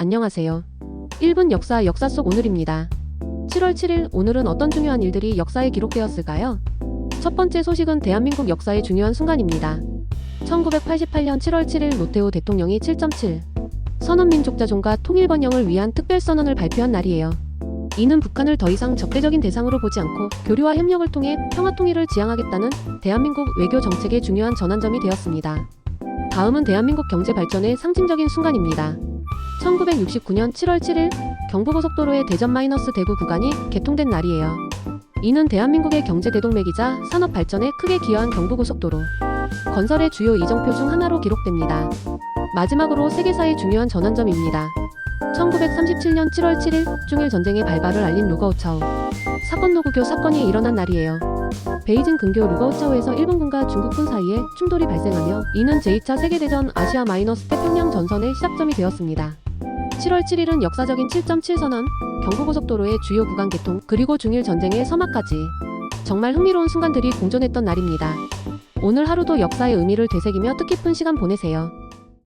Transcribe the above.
안녕하세요. 1분 역사 역사 속 오늘입니다. 7월 7일 오늘은 어떤 중요한 일들이 역사에 기록되었을까요? 첫 번째 소식은 대한민국 역사의 중요한 순간입니다. 1988년 7월 7일 노태우 대통령이 7.7 선언민족 자존과 통일 번영을 위한 특별 선언을 발표한 날이에요. 이는 북한을 더 이상 적대적인 대상으로 보지 않고 교류와 협력을 통해 평화 통일을 지향하겠다는 대한민국 외교 정책의 중요한 전환점이 되었습니다. 다음은 대한민국 경제 발전의 상징적인 순간입니다. 1969년 7월 7일 경부고속도로의 대전 마이너스 대구 구간이 개통된 날이에요. 이는 대한민국의 경제 대동맥이자 산업 발전에 크게 기여한 경부고속도로 건설의 주요 이정표 중 하나로 기록됩니다. 마지막으로 세계사의 중요한 전환점입니다. 1937년 7월 7일 중일 전쟁의 발발을 알린 루거우차우 사건 노구교 사건이 일어난 날이에요. 베이징 근교 루거우차우에서 일본군과 중국군 사이에 충돌이 발생하며 이는 제2차 세계대전 아시아 마이너스 태평양 전선의 시작점이 되었습니다. 7월 7일은 역사적인 7.7 선언, 경부고속도로의 주요 구간 개통, 그리고 중일 전쟁의 서막까지 정말 흥미로운 순간들이 공존했던 날입니다. 오늘 하루도 역사의 의미를 되새기며 뜻깊은 시간 보내세요.